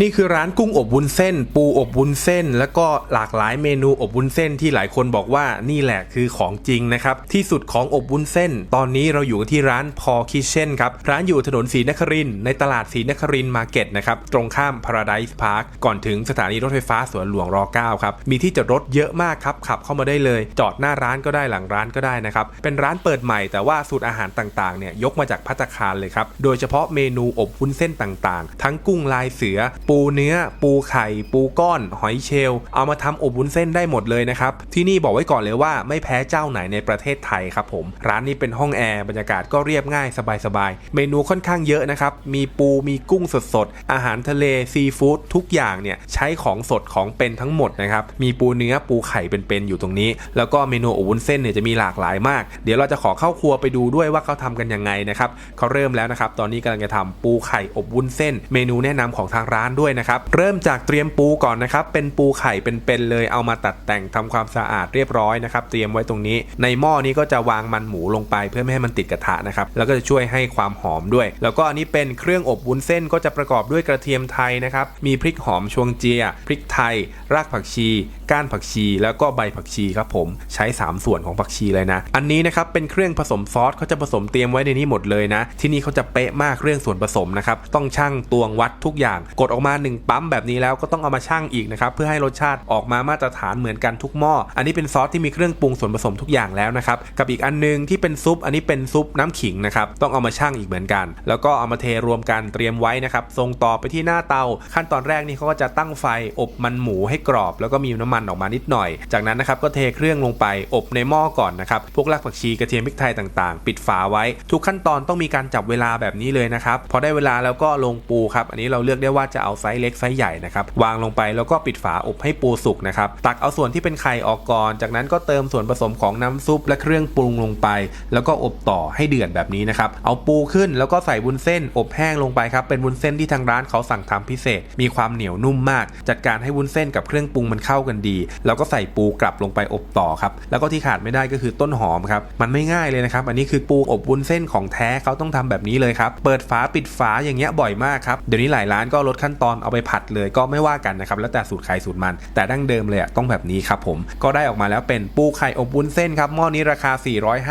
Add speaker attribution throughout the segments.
Speaker 1: นี่คือร้านกุ้งอบวุ้นเส้น ปูอบวุ้นเส้น แล้วก็หลากหลายเมนูอบวุ้นเส้นที่หลายคนบอกว่านี่แหละคือของจริงนะครับ ที่สุดของอบวุ้นเส้น ตอนนี้เราอยู่ที่ร้านพอคิเช่นครับ ร้านอยู่ถนนศรีนครินในตลาดศรีนครินมาร์เก็ตนะครับ ตรงข้าม Paradise Park ก่อนถึงสถานีรถไฟฟ้าสวนหลวงร9ครับ มีที่จอดรถเยอะมากครับ ขับเข้ามาได้เลย จอดหน้าร้านก็ได้หลังร้านก็ได้นะครับ เป็นร้านเปิดใหม่แต่ว่าสูตรอาหารต่างๆเนี่ยยกมาจากพัตคารเลยครับ โดยเฉพาะเมนูอบวุ้นเส้นต่างๆ ทั้งกุ้งลายเสือปูเนื้อ ปูไข่ ปูก้อน หอยเชลล์เอามาทำอบวุ้นเส้นได้หมดเลยนะครับ ที่นี่บอกไว้ก่อนเลยว่าไม่แพ้เจ้าไหนในประเทศไทยครับผม ร้านนี้เป็นห้องแอร์บรรยากาศก็เรียบง่ายสบายๆ เมนูค่อนข้างเยอะนะครับ มีปูมีกุ้งสดๆ อาหารทะเลซีฟู้ดทุกอย่างเนี่ยใช้ของสดของเป็นทั้งหมดนะครับ มีปูเนื้อปูไข่เป็นๆอยู่ตรงนี้ แล้วก็เมนูอบวุ้นเส้นเนี่ยจะมีหลากหลายมาก เดี๋ยวเราจะขอเข้าครัวไปดูด้วยว่าเขาทำกันยังไงนะครับเขาเริ่มแล้วนะครับตอนนี้กำลังจะทำปูไข่อบวุ้นเส้น เมนูแนะนำของทางร้านด้วยนะครับ เริ่มจากเตรียมปูก่อนนะครับ เป็นปูไข่เป็นๆเลยเอามาตัดแต่งทำความสะอาดเรียบร้อยนะครับ เตรียมไว้ตรงนี้ ในหม้อนี้ก็จะวางมันหมูลงไปเพื่อไม่ให้มันติดกระทะนะครับ แล้วก็จะช่วยให้ความหอมด้วย แล้วก็อันนี้เป็นเครื่องอบวุ้นเส้นก็จะประกอบด้วยกระเทียมไทยนะครับ มีพริกหอมชวงเจีย พริกไทย รากผักชี ก้านผักชี แล้วก็ใบผักชีครับผม ใช้ 3 ส่วนของผักชีเลยนะ อันนี้นะครับเป็นเครื่องผสมซอสเขาจะผสมเตรียมไว้ในนี้หมดเลยนะ ที่นี่เขาจะเป๊ะมากเรื่องส่วนผสมนะครับ ต้องชั่งตวงวัดทุกอย่าง กดออกอกมา 1 ปั๊มแบบนี้แล้วก็ต้องเอามาชั่งอีกนะครับ เพื่อให้รสชาติออกมามาตรฐานเหมือนกันทุกหม้อ อันนี้เป็นซอสที่มีเครื่องปรุงส่วนผสมทุกอย่างแล้วนะครับ กับอีกอันนึงที่เป็นซุป อันนี้เป็นซุปน้ำขิงนะครับ ต้องเอามาชั่งอีกเหมือนกัน แล้วก็เอามาเทรวมกันเตรียมไว้นะครับ ส่งต่อไปที่หน้าเตา ขั้นตอนแรกนี่เขาก็จะตั้งไฟอบมันหมูให้กรอบ แล้วก็มีน้ำมันออกมานิดหน่อย จากนั้นนะครับก็เทเครื่องลงไปอบในหม้อก่อนนะครับ พวกรากผักชีกระเทียมพริกไทยต่างๆ ปิดฝาไว้ ทุกขั้นตอนต้องมีการจับเวลาแบบนี้เลยนะครับ พอได้เวลาแล้วก็ลงปูครับ อันนี้เราเลือกได้ว่าจะเอาไซส์เล็กไซส์ใหญ่นะครับวางลงไปแล้วก็ปิดฝาอบให้ปูสุกนะครับตักเอาส่วนที่เป็นไข่ออกก่อน จากนั้นก็เติมส่วนผสมของน้ำซุปและเครื่องปรุงลงไป แล้วก็อบต่อให้เดือดแบบนี้นะครับเอาปูขึ้นแล้วก็ใส่วุ้นเส้น อบแห้งลงไปครับเป็นวุ้นเส้นที่ทางร้านเขาสั่งทำพิเศษ มีความเหนียวนุ่มมาก จัดการให้วุ้นเส้นกับเครื่องปรุงมันเข้ากันดี แล้วก็ใส่ปูกลับลงไปอบต่อครับแล้วก็ที่ขาดไม่ได้ก็คือต้นหอมครับมันไม่ง่ายเลยนะครับอันนี้คือปูอบวุ้นเส้นของแท้เขาต้องทำแบบนี้เลยครับเปิดฝาปิดฝาอย่างเงี้ยบ่อยมากครับเดี๋ยวนี้หลายร้านก็ลดขั้นตอนเอาไปผัดเลยก็ไม่ว่ากันนะครับแล้วแต่สูตรใครสูตรมัน แต่ดั้งเดิมเลยต้องแบบนี้ครับผมก็ได้ออกมาแล้วเป็นปูไข่อบวุ้นเส้นครับหม้อนี้ราคา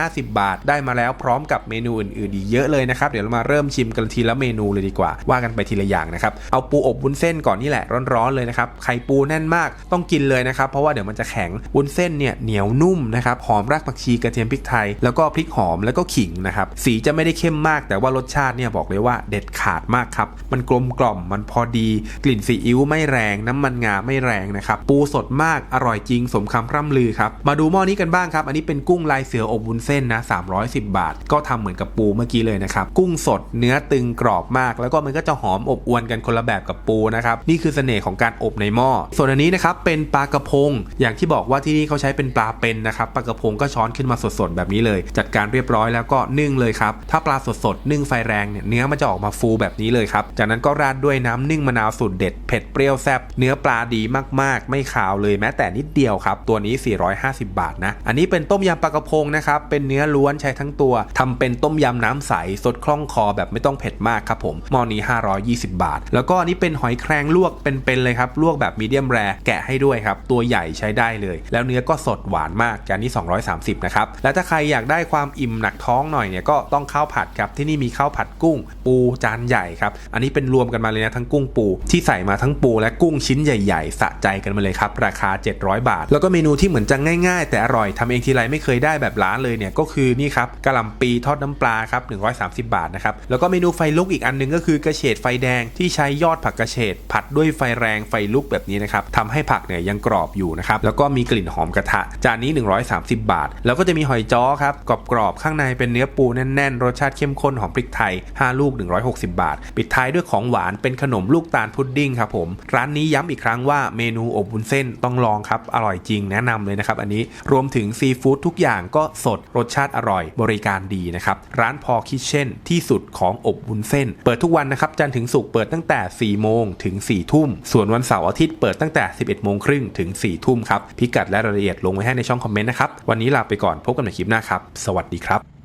Speaker 1: 450 บาท ได้มาแล้วพร้อมกับเมนูอื่นๆอีกเยอะเลยนะครับเดี๋ยวเรามาเริ่มชิมกันทีละเมนูเลยดีกว่า ว่ากันไปทีละอย่างนะครับเอาปูอบวุ้นเส้นก่อนนี่แหละร้อนๆเลยนะครับไข่ปูแน่นมากต้องกินเลยนะครับเพราะว่าเดี๋ยวมันจะแข็งวุ้นเส้นเนี่ยเหนียวนุ่มนะครับหอมรากผักชีกระเทียมพริกไทย แล้วก็พริกหอมแล้วก็ขิงนะครับสีจะไม่ได้เข้มมาก แต่ว่ารสชาติเนี่ยบอกเลยว่าเด็ดขาดมากครับมันกลมกล่อมมันพอดกลิ่นซีอิ๊วไม่แรงน้ำมันงาไม่แรงนะครับปูสดมากอร่อยจริงสมคำร่ำลือครับมาดูหม้อนี้กันบ้างครับ อันนี้เป็นกุ้งลายเสืออบวุ้นเส้นนะ310 บาท ก็ทำเหมือนกับปูเมื่อกี้เลยนะครับกุ้งสดเนื้อตึงกรอบมาก แล้วก็มันก็จะหอมอบอวนกันคนละแบบกับปูนะครับนี่คือเสน่ห์ของการอบในหม้อส่วนอันนี้นะครับเป็นปลากระพง อย่างที่บอกว่าที่นี่เขาใช้เป็นปลาเป็นนะครับปลากระพงก็ช้อนขึ้นมาสดๆแบบนี้เลย จัดการเรียบร้อยแล้วก็นึ่งเลยครับถ้าปลาสดๆนึ่งไฟแรงเนี่ยเนื้อมันจะออกมาฟูแบบนี้เลยครับจากนั้นก็ราดด้วยน้ำนึ่งมะนาวสูตรเด็ดเผ็ดเปรี้ยวแซ่บเนื้อปลาดีมากๆ ไม่ขาวเลยแม้แต่นิดเดียวครับ ตัวนี้ 450 บาทนะ อันนี้เป็นต้มยำปลากระพงนะครับเป็นเนื้อล้วนใช้ทั้งตัวทำเป็นต้มยำน้ำใสสดคล่องคอแบบไม่ต้องเผ็ดมากครับผมหม้อนี้ 520 บาท แล้วก็อันนี้เป็นหอยแครงลวกเป็นๆเลยครับลวกแบบมีเดียมแรแกะให้ด้วยครับตัวใหญ่ใช้ได้เลย แล้วเนื้อก็สดหวานมากจานนี้ 230นะครับแล้วถ้าใครอยากได้ความอิ่มหนักท้องหน่อยเนี่ยก็ต้องข้าวผัดครับที่นี่มีข้าวผัดกุ้ง ปูจานใหญ่ครับอันนี้เป็นรวมกันมาเลยนะทั้งกุ้งปู ที่ใส่มาทั้งปูและกุ้งชิ้นใหญ่ๆ สะใจกันมาเลยครับ ราคา 700 บาท แล้วก็เมนูที่เหมือนจะง่ายๆ แต่อร่อยทำเองทีไรไม่เคยได้แบบร้านเลยเนี่ยก็คือนี่ครับกะหล่ำปีทอดน้ำปลาครับ130 บาทนะครับแล้วก็เมนูไฟลุกอีกอันหนึงก็คือกระเฉดไฟแดงที่ใช้ยอดผักกระเฉดผัดด้วยไฟแรงไฟลุกแบบนี้นะครับทำให้ผักเนี่ยยังกรอบอยู่นะครับแล้วก็มีกลิ่นหอมกระทะจานนี้ 130 บาท แล้วก็จะมีหอยจ้อครับกรอบๆข้างในเป็นเนื้อปูแน่นๆ รสชาติเข้มข้นหอมพริกไทย 5 ลูก 160 บาท ปิดท้ายด้วยของหวานเป็นขนมลูกตาลพุดดิ้งครับผม ร้านนี้ย้ำอีกครั้งว่าเมนูอบวุ้นเส้นต้องลองครับ อร่อยจริงแนะนำเลยนะครับอันนี้รวมถึงซีฟู้ดทุกอย่างก็สดรสชาติอร่อย บริการดีนะครับร้านพอคิเช่นที่สุดของอบวุ้นเส้น เปิดทุกวันนะครับจันทร์ถึงศุกร์เปิดตั้งแต่ 4 โมงถึง 4 ทุ่ม ส่วนวันเสาร์อาทิตย์เปิดตั้งแต่ 11 โมงครึ่งถึง 4 ทุ่มครับพิกัดและรายละเอียดลงไว้ให้ในช่องคอมเมนต์นะครับวันนี้ลาไปก่อนพบกันในคลิปหน้าครับสวัสดีครับ